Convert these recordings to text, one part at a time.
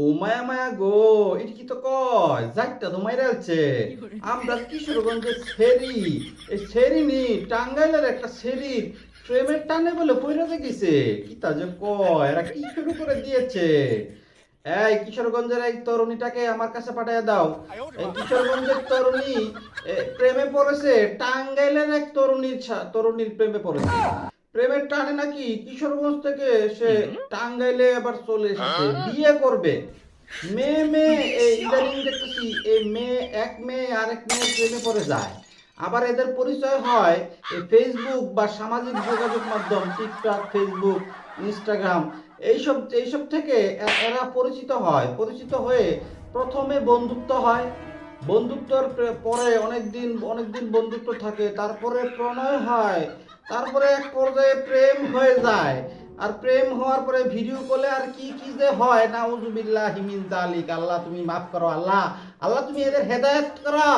ও মায়া মায়া গো, এটা কি তো কয়? যাইটা তো মাইরা আছে আমরা কিশোরগঞ্জের সেরি এই সেরি নি, টাঙ্গাইলের একটা সেরির প্রেমের টানে বলে পয়রা গেছে। কি তা যে কয়? এরা কি শুরু করে দিয়েছে? এই কিশোরগঞ্জের এই তরুণীটাকে আমার কাছে পাঠিয়ে দাও। এই কিশোরগঞ্জের তরুণী প্রেমে পড়েছে, টাঙ্গাইলের এক তরুণীর তরুণীর প্রেমে পড়েছে। প্রেমের টানে নাকি কিশোরগঞ্জ থেকে সে টাঙ্গাইলে আবার চলে এসেছে বিয়ে করবে। মেয়ে মেয়ে ইদানিং দেখতেছি এই মেয়ে এক মেয়ে আরেক মেয়ে প্রেমে পড়ে যায়। আবার এদের পরিচয় হয় ফেসবুক বা সামাজিক যোগাযোগ মাধ্যম টিকটক ফেসবুক ইনস্টাগ্রাম এইসব এইসব থেকে এরা পরিচিত হয়। পরিচিত হয়ে প্রথমে বন্ধুত্ব হয়। বন্ধুত্বর পরে অনেক দিন অনেক দিন বন্ধুত্ব থাকে। তারপরে প্রণয় হয়। তারপরে এক পর্যায়ে প্রেম হয়ে যায়। আর প্রেম হওয়ার পরে ভিডিও কলে আর কি কি যে হয়, নাউজুবিল্লাহ হিমিন জালিক আল্লাহ তুমি মাফ করো, আল্লাহ আল্লাহ তুমি এদের হেদায়েত করো,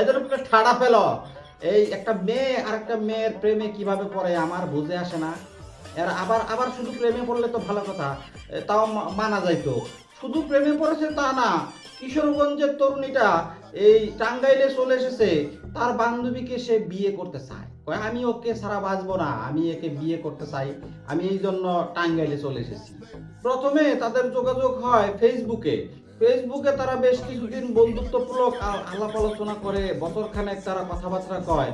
এদের উপরে ঠাড়া ফেলো। এই একটা মেয়ে আর একটা মেয়ের প্রেমে কীভাবে পড়ে আমার বুঝে আসে না। এর আবার আবার শুধু প্রেমে পড়লে তো ভালো কথা তাও মানা যাইতো শুধু প্রেমে পড়েছে তা না, কিশোরগঞ্জের তরুণীটা এই টাঙ্গাইলে চলে এসেছে। তার বান্ধবীকে সে বিয়ে করতে চায়। কয়, আমি ওকে সারা বাঁচবো না, আমি একে বিয়ে করতে চাই, আমি এই জন্য টাঙ্গাইলে চলে এসেছি। প্রথমে তাদের যোগাযোগ হয় ফেসবুকে। ফেসবুকে তারা বেশ কিছুদিন বন্ধুত্বমূলক আলাপ আলোচনা করে, বছরখানেক তারা কথাবার্তা কয়।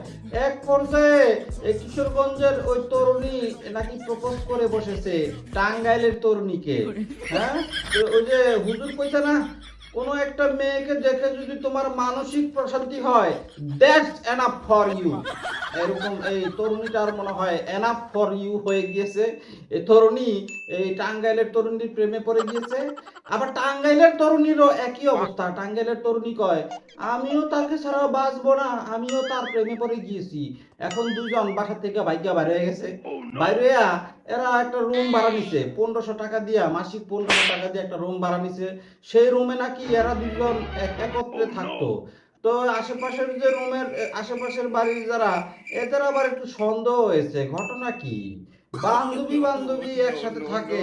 এক পর্যায়ে কিশোরগঞ্জের ওই তরুণী নাকি প্রপোজ করে বসেছে টাঙ্গাইলের তরুণীকে। হ্যাঁ? ওই যে হুজুর কইছে না কোনো একটা মেয়েকে দেখে যদি তোমার মানসিক প্রশান্তি হয় দ্যাটস এনাফ ফর ইউ এরকম এই তরুণীটার মনে হয় এনাফ ফর ইউ হয়ে গিয়েছে। এই তরুণী, এই টাঙ্গাইলের তরুণীর প্রেমে পড়ে গিয়েছে। আবার টাঙ্গাইলের তরুণীরও একই অবস্থা। টাঙ্গাইলের তরুণী কয়, আমিও তাকে ছাড়া বাঁচবো না, আমিও তার প্রেমে পড়ে গিয়েছি। এখন দুজন বাসা থেকে বাইকা বাইরে হয়ে গেছে। বাইরে এরা একটা রুম ভাড়া নিছে। পনেরোশো টাকা দিয়া, মাসিক পনেরোশো টাকা দিয়ে একটা রুম ভাড়া নিছে। সেই রুমে নাকি এরা দুজন একত্রে থাকতো। তো আশেপাশের যে রুমের আশেপাশের বাড়ির যারা, এদের আবার একটু সন্দেহ হয়েছে। ঘটনা কি? বান্ধবী বান্ধবী একসাথে থাকে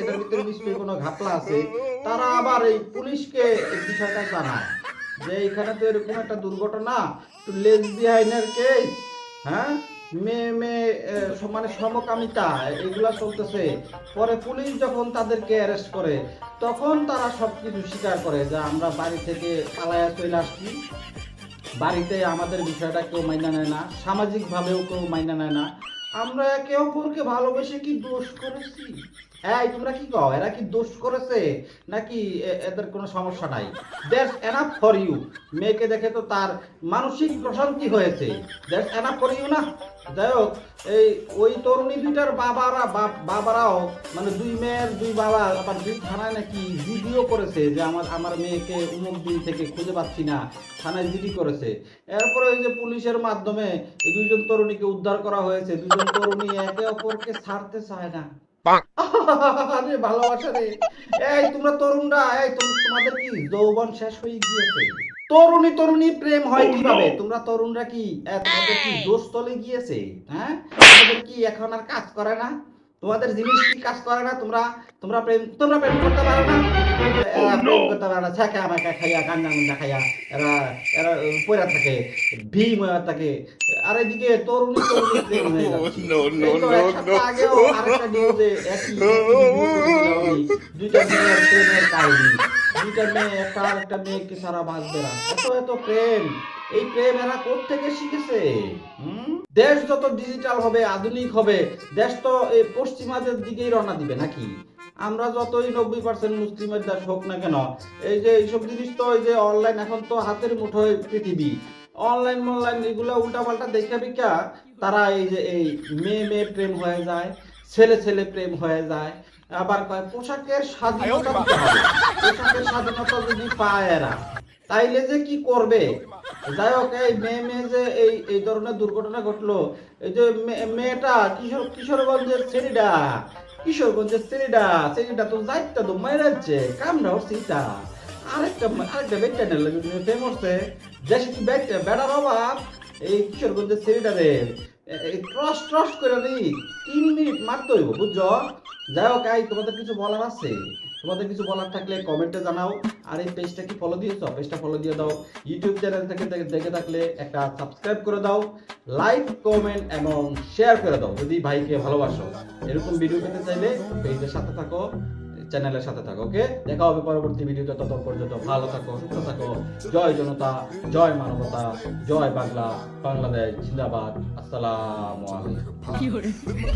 এটার ভিতরে নিশ্চয়ই কোনো ঘাপলা আছে, তারা আবার এই পুলিশকে বিষয়টা জানায় যে এখানে তো এরকম একটা দুর্ঘটনা, একটু লেজ বিহাইনের কেস হ্যাঁ? মেয়ে মেয়ে মানে সমকামিতা, এগুলা চলতেছে। পরে পুলিশ যখন তাদেরকে অ্যারেস্ট করে, তখন তারা সব কিছু স্বীকার করে যে আমরা বাড়ি থেকে পালায়া চলে আসছি। বাড়িতে আমাদের বিষয়টা কেউ মাইনা নেয় না, সামাজিকভাবেও কেউ মাইনা নেয় না। আমরা একে অপরকে ভালোবেসে কি দোষ করেছি? এই তোমরা কি কও? এরা কি দোষ করেছে? নাকি এদের কোনো সমস্যা নাই? দ্যাটস এনাফ ফর ইউ মেয়েকে দেখে তো তার মানসিক প্রশান্তি হয়েছে। দ্যাটস এনাফ ফর ইউ না? যাই এই ওই তরুণী দুইটার বাবারা বাবারাও মানে দুই মেয়ের দুই বাবা আবার দুই থানায় নাকি ভিডিও করেছে যে আমার আমার মেয়েকে উমুক দিন থেকে খুঁজে পাচ্ছি না, থানায় জিডি করেছে। এরপরে ওই যে পুলিশের মাধ্যমে দুইজন তরুণীকে উদ্ধার করা হয়েছে। দুজন তরুণী একে অপরকে ছাড়তে চায় না। আরে ভালোবাসা রে। এই তোমরা তরুণরা এই তোম- তোমাদের কি যৌবন শেষ হয়ে গিয়েছে? তরুণী তরুণী প্রেম হয় কীভাবে? তোমরা তরুণরা কি এ, তোমাদের কি দোষ তলে গিয়েছে? হ্যাঁ? তোমাদের কি এখন আর কাজ করে না? তোমাদের জিনিস কি কাজ করে না? তোমরা তোমরা প্রেম তোমরা প্রেম করতে পারো না? প্রেম করতে পারে না। ছাকা আমাকে খাইয়া কান্না মুন্ডা খাইয়া এরা এরা পয়রা থাকে ভীম থাকে। আর এদিকে তরুণী তরুণী. আগেও আরেকটা নিউজে একই। দুইটা মেয়ের প্রেমের কাহিনী। দুইটা মেয়ে একটা মেয়েকে সারা বাঁচবে না এত এত প্রেম। এই প্রেম এরা থেকে শিখেছে? দেশ যত ডিজিটাল হবে, আধুনিক হবে, দেশ তো এই পশ্চিমাদের দিকেই রওনা দিবে নাকি? আমরা যতই নব্বই পার্সেন্ট মুসলিমের দেশ হোক না কেন, এই যে এইসব জিনিস তো এই যে অনলাইন এখন তো হাতের মুঠোয় পৃথিবী। অনলাইন অনলাইন এগুলো উল্টাপাল্টা দেখা বিকা তারা এই যে এই মেয়ে মেয়ে প্রেম হয়ে যায়, ছেলে ছেলে প্রেম হয়ে যায়, আবার পোশাকের স্বাধীনতা পোশাকের স্বাধীনতা যদি পায় এরা। তাইলে যে কি করবে? যাই হোক এই মেয়ে মেয়ে যে এই এই ধরনের দুর্ঘটনা ঘটলো, এই যে মেয়েটা কিশোর, কিশোরগঞ্জের ছেলেটা কিশোরগঞ্জের ছেলেটা ছেলেটা তো যাইতে তো মাইরাচ্ছে কামড়া হচ্ছে ইটা আরেকটা আরেকটা বেটা নিল ফেমসে দেশে কি বেটা বেড়ার অভাব? এই কিশোরগঞ্জের ছেলেটাদের ক্রস ক্রস করে দিই তিন মিনিট মারতে হইব, বুঝছ? যাই হোক এই তোমাদের কিছু বলার আছে। তোমাদের কিছু বলার থাকলে কমেন্টে জানাও। আর এই পেজটা কি ফলো দিয়েছ? পেজটা ফলো দিয়ে দাও। ইউটিউব চ্যানেল থেকে দেখে- থাকলে একটা সাবস্ক্রাইব করে দাও লাইক কমেন্ট এবং শেয়ার করে দাও যদি ভাইকে ভালোবাসো। এরকম ভিডিও পেতে চাইলে পেজের সাথে থাকো চ্যানেলের সাথে থাকো ওকে দেখা হবে পরবর্তী ভিডিওতে তত পর্যন্ত ভালো থাকো, সুস্থ থাকো। জয় জনতা, জয় মানবতা, জয় বাংলা, বাংলাদেশ, জিন্দাবাদ। আসসালামু আলাইকুম।